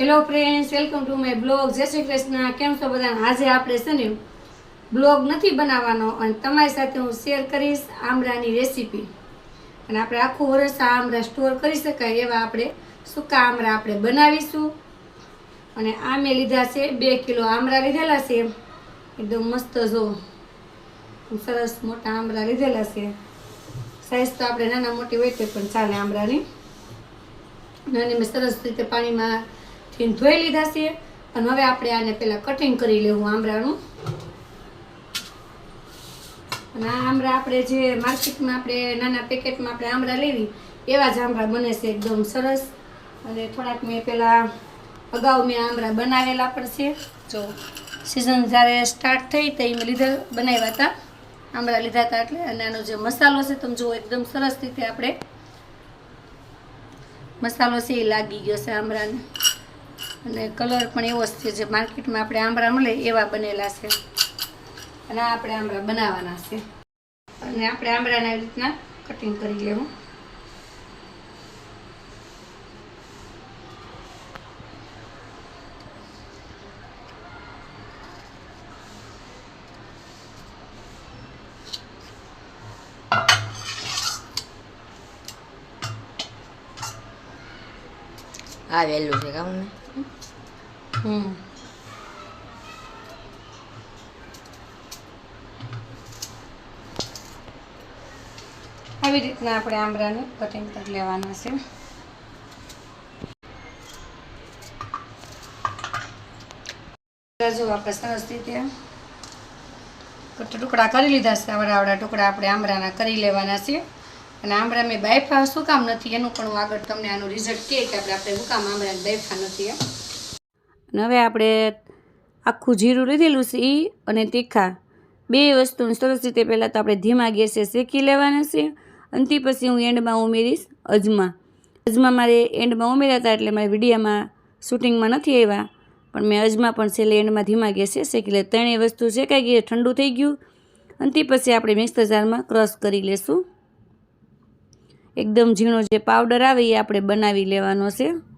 Hello friends welcome to my blog Jai Shri Krishna. કેમ છો બધા? આજે આપણે છે ને બ્લોગ નથી બનાવવાનો અને તમારી સાથે હું શેર કરીશ આમળાની રેસીપી અને આપણે આખું વર્ષ આ આમળા સ્ટોર કરી શકાય એવા આપણે સૂકા આમળા આપણે બનાવીશું. અને આ મેં લીધા છે બે કિલો આમળા લીધેલા છે. એકદમ મસ્ત જો સરસ મોટા આમળા લીધેલા છે. સાઈઝ તો આપણે નાના મોટી હોય તો પણ ચાલે આમળાની. અને મેં સરસ રીતે પાણીમાં થી ધોઈ લીધા છે. અને હવે આપણે આને પહેલાં કટિંગ કરી લેવું આમરાનું. અને આ આમરા આપણે જે માર્કેટમાં આપણે નાના પેકેટમાં આપણે આમરા લેવી, એવા જ આમરા બને છે એકદમ સરસ. અને થોડાક મેં પહેલાં અગાઉ મેં આમરા બનાવેલા પણ છે. જો સિઝન જ્યારે સ્ટાર્ટ થઈ તો મેં લીધા બનાવ્યા હતા. આમળા લીધા હતા એટલે અને આનો જે મસાલો છે તમે જુઓ એકદમ સરસ રીતે આપણે મસાલો છે એ લાગી ગયો છે આમળાને અને કલર પણ એવો જ છે જે માર્કેટમાં આપણે આમળા મળે એવા બનેલા છે. અને આપણે આમળા બનાવવાના છે. અને આપણે આમળાને આવી રીતના કટિંગ કરી લેવું. આવેલું છે હમ આવી રીતના આપણે આમળાને કટિંગ કરી લેવાના છે. જો આપણે સરસ રીતે ટુકડા કરી લીધા છે આવડા ટુકડા આપણે આમળાના કરી લેવાના છે. અને આમરા મેં બાયફા, શું કામ નથી? એનું પણ હું આગળ તમને આનું રિઝલ્ટ કહે કે આપણે આપણે શું કામ આમળા બાયફા નથી એમ. અને હવે આપણે આખું જીરું લીધેલું છે અને તીખા. બે વસ્તુને સરસ રીતે પહેલાં તો આપણે ધીમા ગેસે શેકી લેવાના છે. અને પછી હું એન્ડમાં ઉમેરીશ અજમા. અજમા મારે એન્ડમાં ઉમેર્યા હતા એટલે મારે વિડીયામાં શૂટિંગમાં નથી આવ્યા. પણ મેં અજમા પણ છેલ્લે એન્ડમાં ધીમા ગેસે શેકી લે. ત્રણેય વસ્તુ શેકાઈ ગઈ ઠંડુ થઈ ગયું. અને પછી આપણે મિક્સર જારમાં ક્રશ કરી લેશું. એકદમ ઝીણો જે પાવડર આવે એ આપણે બનાવી લેવાનો છે.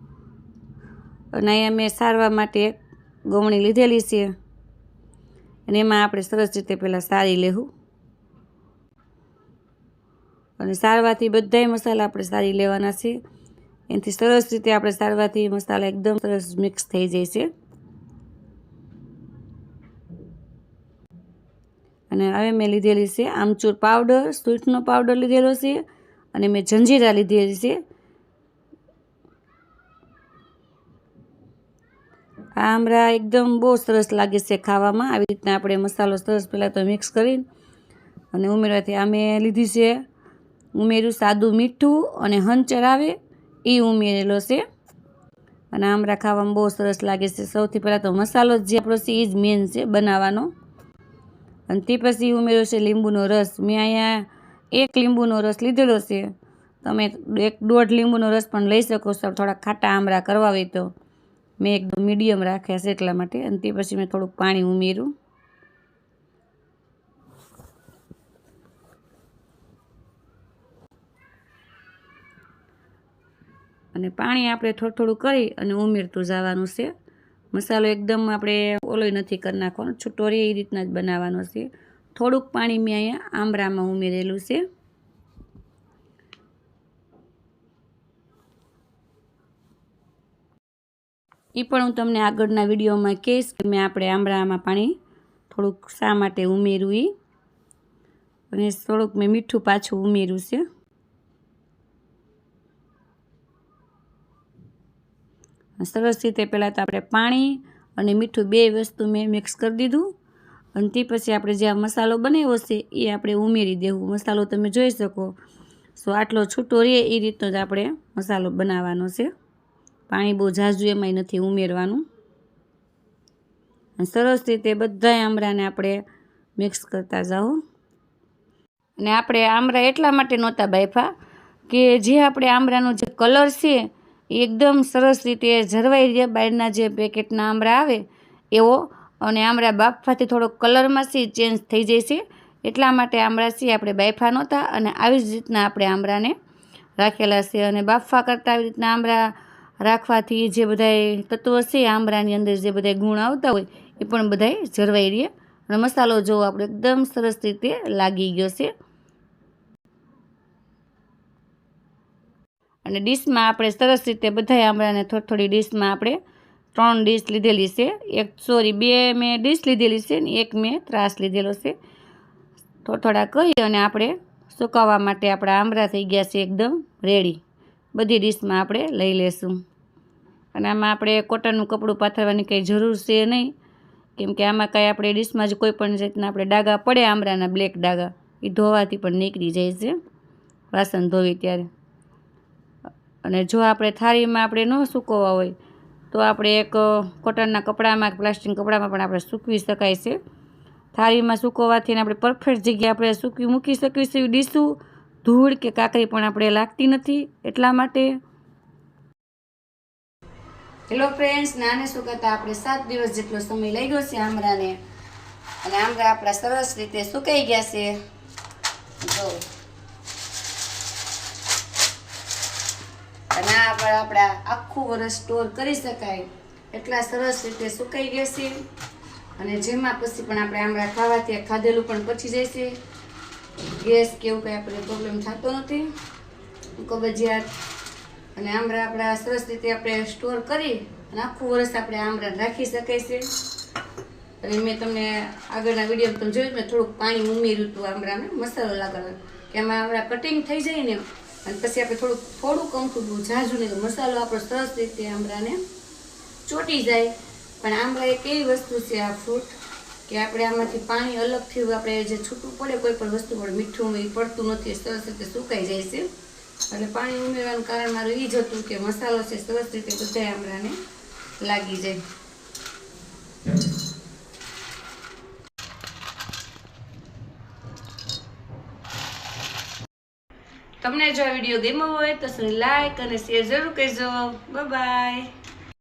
અને અહીંયા મેં સારવા માટે એક ગવણી લીધેલી છે. અને એમાં આપણે સરસ રીતે પહેલાં સારી લેવું અને સારવાથી બધાય મસાલા આપણે સારી લેવાના છે. એનાથી સરસ રીતે આપણે સારવાથી મસાલા એકદમ સરસ મિક્સ થઈ જાય છે. અને હવે મેં લીધેલી છે આમચૂર પાવડર સ્વીટનો પાવડર લીધેલો છે. અને મેં જંજીરા લીધેલી છે. આ આમળા એકદમ બહુ સરસ લાગે છે ખાવામાં. આવી રીતના આપણે મસાલો સરસ પહેલાં તો મિક્સ કરીને અને ઉમેરવાથી આ મેં લીધી છે. ઉમેર્યું સાદું મીઠું અને હંચર આવે એ ઉમેરેલો છે. અને આમરા ખાવામાં બહુ સરસ લાગે છે. સૌથી પહેલાં તો મસાલો જે આપણો છે એ જ મેન છે બનાવવાનો. અને તે પછી ઉમેર્યો છે લીંબુનો રસ. મેં અહીંયા એક લીંબુનો રસ લીધેલો છે. તમે એક દોઢ લીંબુનો રસ પણ લઈ શકો છો. થોડા ખાટા આમરા કરવા હોય તો. મેં એકદમ મીડિયમ રાખ્યા છે એટલા માટે અને તે પછી મેં થોડુંક પાણી ઉમેર્યું. અને પાણી આપણે થોડું થોડું કરી અને ઉમેરતું જવાનું છે. મસાલો એકદમ આપણે ઓલોય નથી કરી નાખવાનો, છૂટો એ રીતના જ બનાવવાનો છે. થોડુંક પાણી મેં અહીંયા આંબળામાં ઉમેરેલું છે. એ પણ હું તમને આગળના વિડીયોમાં કહીશ કે મેં આપણે આંબળામાં પાણી થોડુંક શા માટે ઉમેર્યું એ અને થોડુંક મેં મીઠું પાછું ઉમેર્યું છે. સરસ રીતે પહેલાં તો આપણે પાણી અને મીઠું બે વસ્તુ મેં મિક્સ કરી દીધું. અને તે પછી આપણે જે આ મસાલો બનાવ્યો છે એ આપણે ઉમેરી દેવું. મસાલો તમે જોઈ શકો. સો આટલો છૂટો રહે એ રીતનો જ આપણે મસાલો બનાવવાનો છે. પાણી બહુ ઝાઝું એમાંય નથી ઉમેરવાનું. સરસ રીતે બધા આમરાને આપણે મિક્સ કરતા જાઓ. અને આપણે આમરા એટલા માટે નહોતા બાયફા કે જે આપણે આમરાનો જે કલર છે એકદમ સરસ રીતે જરવાઈ રહે બહારના જે પેકેટના આમરા આવે એવો અને આમરા બાફવાથી થોડો કલરમાં છે ચેન્જ થઈ જાય છે એટલા માટે આમળા છીએ આપણે બાફા નહોતા. અને આવી જ રીતના આપણે આમળાને રાખેલા છે અને બાફવા કરતાં આવી રીતના આમળા રાખવાથી જે બધાય તત્વો છે આંબરાની અંદર જે બધાય ગુણ આવતા હોય, એ પણ બધાય જળવાઈ રહે. અને મસાલો જો આપણે એકદમ સરસ રીતે લાગી ગયો છે. અને ડીશમાં આપણે સરસ રીતે બધાય આંબળાને થોડી થોડી ડીશમાં આપણે ત્રણ ડીશ લીધેલી છે. એક, સોરી, બે મેં ડીશ લીધેલી છે ને એક મેં ત્રાસ લીધેલો છે. થોડા થોડા કરી અને આપણે સુકાવવા માટે આપણા આંબળા થઈ ગયા છે એકદમ રેડી બધી ડીશમાં આપણે લઈ લેશું. અને આમાં આપણે કોટનનું કપડું પાથરવાની કંઈ જરૂર છે નહીં. કેમ કે આમાં કાંઈ આપણે ડીશમાં જ કોઈ પણ જાતના આપણે ડાગા પડે, આમરાના બ્લેક ડાગા એ ધોવાથી પણ નીકળી જાય છે. વાસણ ધોવી ત્યારે. અને જો આપણે થાળીમાં આપણે ન સૂકવવા હોય, તો આપણે એક કોટનના કપડામાં પ્લાસ્ટિક કપડામાં પણ આપણે સૂકવી શકાય છે. થાળીમાં સૂકવવાથી આપણે પરફેક્ટ જગ્યાએ આપણે સૂકવી મૂકી શકીશું ડીશું, ધૂળ કે કાકરી પણ આપણે લાગતી નથી એટલા માટે. હેલો ફ્રેન્ડ્સ નાને સુકાતા આપણે સાત દિવસ જેટલો સમય લઈ ગયો છે આમરાને. અને આમરા આપણા સરસ રીતે સુકાઈ ગયા છે. જો. અને આ પણ આપણા આખું વર્ષ સ્ટોર કરી શકાય. એટલા સરસ રીતે સુકાઈ ગયા છે. અને જેમાં પછી પણ આપણે આમળા ખાવાથી ખાધેલું પણ પચી જશે ગેસ કે એવું કંઈ આપણે પ્રોબ્લેમ થતો નથી. કબજિયાત અને આમરા આપણા સરસ રીતે આપણે સ્ટોર કરી અને આખું વર્ષ આપણે આમરા રાખી શકાય છે. અને મેં તમને આગળના વીડિયો તમે જોયું મેં થોડુંક પાણી ઉમેર્યું હતું આમરાને મસાલો લાગવાનો. કે એમાં આમરા કટિંગ થઈ જાય ને, અને પછી આપણે થોડુંક થોડુંક અમથું ઝાઝું નહીં મસાલો આપણો સરસ રીતે આમરાને ચોટી જાય. પણ આંબળા એક એવી વસ્તુ છે આ ફ્રૂટ કે આપણે આમાંથી પાણી અલગથી આપણે જે છૂટું પડે કોઈ પણ વસ્તુ, પણ મીઠું એ પડતું નથી, સરસ રીતે સુકાઈ જાય છે. એટલે પાણી ઉમેરવાનું કારણ મારું એ જ હતું કે મસાલો છે સરસ રીતે બધા આંબળાને લાગી જાય. તમને જો આ વીડિયો ગમ્યો હોય તો લાઈક અને શેર જરૂર કરજો. બાય.